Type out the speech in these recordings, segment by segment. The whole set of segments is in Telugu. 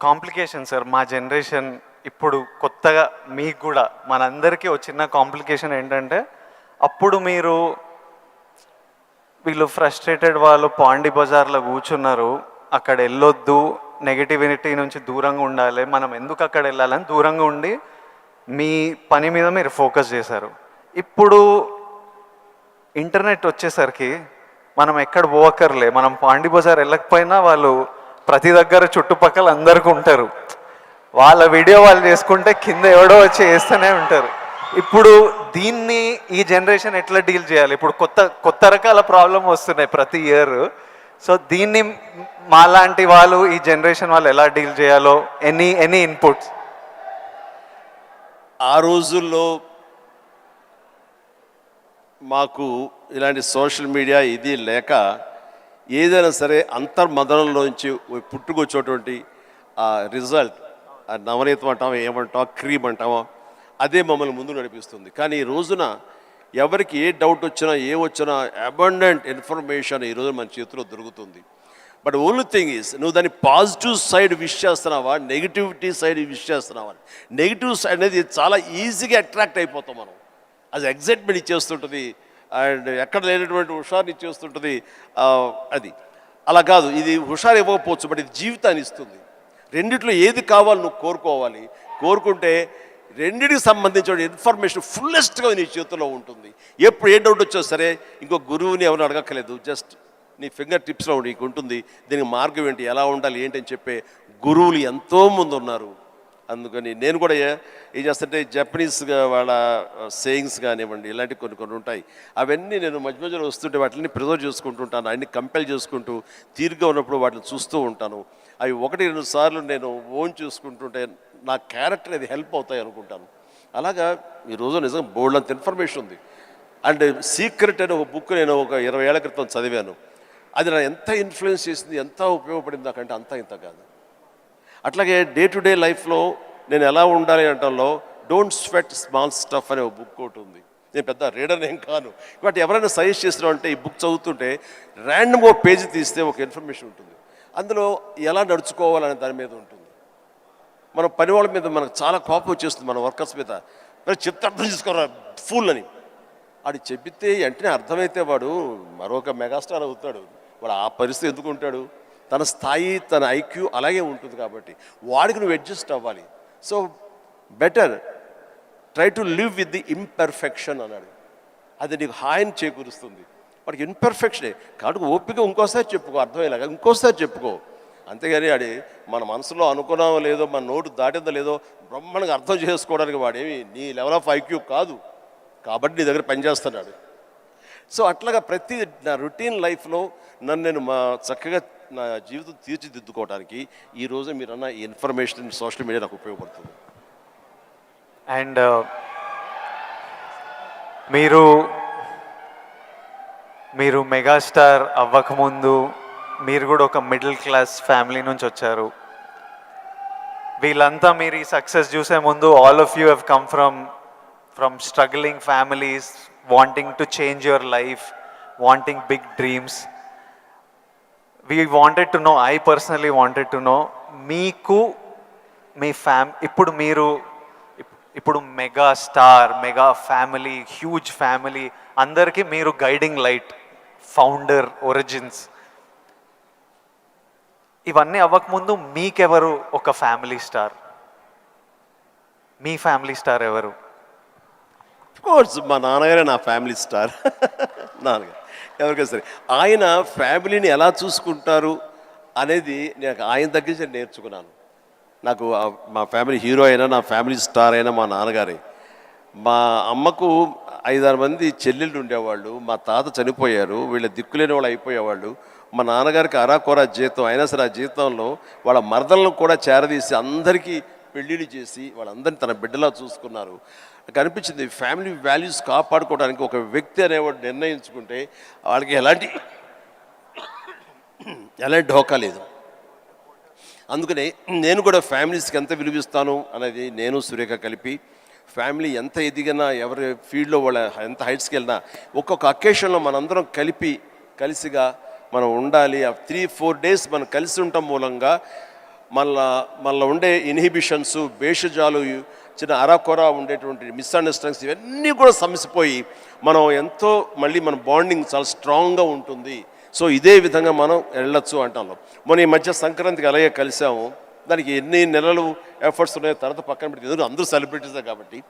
కాంప్లికేషన్ సార్ మా జనరేషన్ ఇప్పుడు కొత్తగా మీకు కూడా మనందరికీ ఒక చిన్న కాంప్లికేషన్ ఏంటంటే అప్పుడు మీరు వీళ్ళు ఫ్రస్ట్రేటెడ్ వాళ్ళు పాండి బజార్లో కూర్చున్నారు. అక్కడ వెళ్ళొద్దు నెగిటివిటీ నుంచి దూరంగా ఉండాలి. మనం ఎందుకు అక్కడ వెళ్ళాలని దూరంగా ఉండి మీ పని మీద మీరు ఫోకస్ చేశారు. ఇప్పుడు ఇంటర్నెట్ వచ్చేసరికి మనం ఎక్కడ పోవక్కర్లే. మనం పాండి బజార్ వెళ్ళకపోయినా వాళ్ళు ప్రతి దగ్గర చుట్టుపక్కల అందరికీ ఉంటారు. వాళ్ళ వీడియో వాళ్ళు చేసుకుంటే కింద ఎవడో వచ్చి వేస్తూనే ఉంటారు. ఇప్పుడు దీన్ని ఈ జనరేషన్ ఎట్లా డీల్ చేయాలి? ఇప్పుడు కొత్త కొత్త రకాల ప్రాబ్లం వస్తున్నాయి ప్రతి ఇయర్. సో దీన్ని మాలాంటి వాళ్ళు ఈ జనరేషన్ వాళ్ళు ఎలా డీల్ చేయాలో? Any any inputs? ఆ రోజుల్లో మాకు ఇలాంటి సోషల్ మీడియా ఇది లేక ఏదైనా సరే అంతర్మదనంలోంచి పుట్టుకొచ్చేటువంటి ఆ రిజల్ట్ నవనీతం అంటామా ఏమంటాం క్రీమ్ అంటామో అదే మమ్మల్ని ముందు నడిపిస్తుంది. కానీ ఈ రోజున ఎవరికి ఏ డౌట్ వచ్చినా ఏ వచ్చినా అబండెంట్ ఇన్ఫర్మేషన్ ఈ రోజు మన చేతిలో దొరుకుతుంది. బట్ ఓన్లీ థింగ్ ఈస్ నువ్వు దాన్ని పాజిటివ్ సైడ్ విష్ చేస్తున్నావా నెగిటివిటీ సైడ్ విష్ చేస్తున్నావా? నెగిటివ్ సైడ్ అనేది చాలా ఈజీగా అట్రాక్ట్ అయిపోతాం మనం. అది ఎగ్జైట్మెంట్ ఇచ్చేస్తుంటుంది అండ్ ఎక్కడ లేనటువంటి హుషారుని ఇచ్చేస్తుంటుంది అది. అలా కాదు ఇది హుషారు ఇవ్వకపోవచ్చు బట్ ఇది జీవితాన్ని ఇస్తుంది. రెండిట్లో ఏది కావాలి నువ్వు కోరుకోవాలి. కోరుకుంటే రెండిటికి సంబంధించిన ఇన్ఫర్మేషన్ ఫుల్లెస్ట్గా నీ చేతిలో ఉంటుంది. ఎప్పుడు ఏ డౌట్ వచ్చో సరే ఇంకో గురువుని ఎవరు అడగక్కలేదు జస్ట్ నీ ఫింగర్ టిప్స్లో నీకు ఉంటుంది దీనికి మార్గం ఏంటి ఎలా ఉండాలి ఏంటి అని చెప్పే గురువులు ఎంతోమంది ఉన్నారు. అందుకని నేను కూడా ఏ- ఏం చేస్తుంటే జపనీస్ వాళ్ళ సేయింగ్స్ కానివ్వండి ఇలాంటి కొన్ని కొన్ని ఉంటాయి. అవన్నీ నేను మధ్య మధ్యలో వస్తుంటే వాటిని ప్రిజర్వ్ చేసుకుంటుంటాను. అన్ని కంపెల్ చేసుకుంటూ తీరుగా ఉన్నప్పుడు వాటిని చూస్తూ ఉంటాను. అవి ఒకటి రెండు సార్లు నేను ఓన్ చూసుకుంటుంటే నా క్యారెక్టర్ అది హెల్ప్ అవుతాయి అనుకుంటాను. అలాగా ఈరోజు నిజంగా బోల్డ్ అంత ఇన్ఫర్మేషన్ ఉంది. అండ్ సీక్రెట్ అనే ఒక బుక్ నేను ఒక ఇరవై ఏళ్ళ క్రితం చదివాను. అది నా ఎంత ఇన్ఫ్లుయెన్స్ చేసింది ఎంత ఉపయోగపడింది నాకంటే అంత ఇంత కాదు. అట్లాగే డే టు డే లైఫ్లో నేను ఎలా ఉండాలి అంటంలో డోంట్ స్వెట్ స్మాల్ స్టఫ్ అనే ఒక బుక్ ఒకటి ఉంది. నేను పెద్ద రీడర్ ఏం కాను. బట్ ఎవరైనా సజెస్ట్ చేసిన అంటే ఈ బుక్ చదువుతుంటే ర్యాండమ్ ఒక పేజీ తీస్తే ఒక ఇన్ఫర్మేషన్ ఉంటుంది. అందులో ఎలా నడుచుకోవాలనే దాని మీద ఉంటుంది. మన పని వాళ్ళ మీద మనకు చాలా కోపం వచ్చేస్తుంది మన వర్కర్స్ మీద. మరి చెప్తే అర్థం చేసుకోరా ఫుల్ అని. అది చెబితే వెంటనే అర్థమైతే వాడు మరొక మెగాస్టార్ అవుతాడు. వాడు ఆ పరిస్థితి ఎందుకు ఉంటాడు? తన స్థాయి తన ఐక్యూ అలాగే ఉంటుంది కాబట్టి వాడికి నువ్వు అడ్జస్ట్ అవ్వాలి. So better try to live with the imperfection అన్నాడు. అది నీకు హాయిని చేకూరుస్తుంది. వాడికి ఇంపర్ఫెక్షనే కాబట్టి ఓపిక ఇంకోసారి చెప్పుకో అర్థమయ్యేలాగా ఇంకోసారి చెప్పుకో. అంతేగాని అది మన మనసులో అనుకున్నామో లేదో మన నోటు దాటిందో లేదో బ్రహ్మాండంగా అర్థం చేసుకోవడానికి వాడేమి నీ లెవెల్ ఆఫ్ ఐక్యూ కాదు. కాబట్టి నీ దగ్గర పనిచేస్తున్నాడు సో అట్లాగా ప్రతి నా రొటీన్ లైఫ్లో నన్ను నేను మా చక్కగా నా జీవితం తీర్చిదిద్దుకోవడానికి ఈరోజు మీరు అన్న ఇన్ఫర్మేషన్ సోషల్ మీడియా నాకు ఉపయోగపడుతుంది. అండ్ uh, మీరు మీరు మెగాస్టార్ అవ్వకముందు మీరు కూడా ఒక మిడిల్ క్లాస్ ఫ్యామిలీ నుంచి వచ్చారు. వీళ్ళంతా మీరు ఈ సక్సెస్ చూసే ముందు all of you have come from from struggling families wanting to change your life wanting big dreams we wanted to know I personally wanted to know మీకు మీ ఫ్యామ్ ఇప్పుడు మీరు ఇప్పుడు mega star mega family huge family అందరికీ మీరు గైడింగ్ లైట్ ఫౌండర్ ఒరిజిన్స్ ఇవన్నీ అవ్వకముందు మీకెవరు ఒక ఫ్యామిలీ స్టార్ మీ ఫ్యామిలీ స్టార్ ఎవరు? కోర్స్ మా నాన్నగారే నా ఫ్యామిలీ స్టార్ నాన్నగారు ఎవరికైనా సరే ఆయన ఫ్యామిలీని ఎలా చూసుకుంటారు అనేది నాకు ఆయన దగ్గర నుంచి నేర్చుకున్నాను. నాకు మా ఫ్యామిలీ హీరో అయినా నా ఫ్యామిలీ స్టార్ అయినా మా నాన్నగారే. మా అమ్మకు ఐదారు మంది చెల్లెళ్ళు ఉండేవాళ్ళు మా తాత చనిపోయారు వీళ్ళ దిక్కులేని వాళ్ళు అయిపోయేవాళ్ళు. మా నాన్నగారికి అరాకొర జీతం అయినా సరే ఆ జీతంలో వాళ్ళ మరదలను కూడా చేరదీసి అందరికీ పెళ్ళిళ్ళు చేసి వాళ్ళందరినీ తన బిడ్డలా చూసుకున్నారు. కనిపించింది ఫ్యామిలీ వాల్యూస్ కాపాడుకోవడానికి ఒక వ్యక్తి అనేవాడు నిర్ణయించుకుంటే వాళ్ళకి ఎలాంటి ఎలాంటి ఢోకా లేదు. అందుకనే నేను కూడా ఫ్యామిలీస్కి ఎంత విలువిస్తాను అనేది నేను సురేఖ కలిపి ఫ్యామిలీ ఎంత ఎదిగినా ఎవరి ఫీల్డ్లో వాళ్ళ ఎంత హైట్స్కి వెళ్ళినా ఒక్కొక్క అకేషన్లో మనందరం కలిపి కలిసిగా మనం ఉండాలి. ఆ త్రీ ఫోర్ డేస్ మనం కలిసి ఉండటం మూలంగా మళ్ళా మళ్ళీ ఉండే ఇన్హిబిషన్స్ భేషజాలు చిన్న అరాకొరా ఉండేటువంటి మిస్అండర్స్టాండింగ్స్ ఇవన్నీ కూడా సమసిపోయి మనం ఎంతో మళ్ళీ మన బాండింగ్ చాలా స్ట్రాంగ్గా ఉంటుంది. సో ఇదే విధంగా మనం వెళ్ళొచ్చు అంటాను. మొన్న ఈ మధ్య సంక్రాంతికి అలాగే కలిసాము దానికి ఎన్ని నెలలు ఎఫర్ట్స్ ఉన్నాయో తర్వాత పక్కన పెట్టి అందరూ సెలబ్రిటీసే కాబట్టి.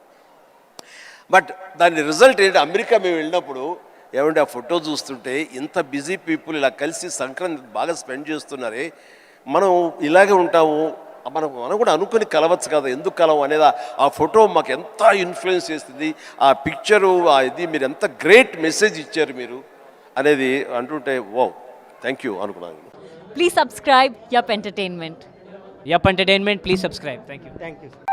బట్ దాని రిజల్ట్ ఏంటి? అమెరికా మేము వెళ్ళినప్పుడు ఏమంటే ఆ ఫోటో చూస్తుంటే ఇంత బిజీ పీపుల్ ఇలా కలిసి సంక్రాంతి బాగా స్పెండ్ చేస్తున్నారే. మనం ఇలాగే ఉంటాము మనం మనం కూడా అనుకుని కలవచ్చు కదా ఎందుకు కలవం అనేది ఆ- ఫోటో మాకు ఎంత ఇన్ఫ్లుయెన్స్ చేస్తుంది ఆ పిక్చరు ఆ ఇది మీరు ఎంత గ్రేట్ మెసేజ్ ఇచ్చారు మీరు అనేది అంటుంటే ఓ థ్యాంక్ యూ అనుకున్నాను Please subscribe Yup Entertainment. Yup Entertainment, please subscribe. Thank you. Thank you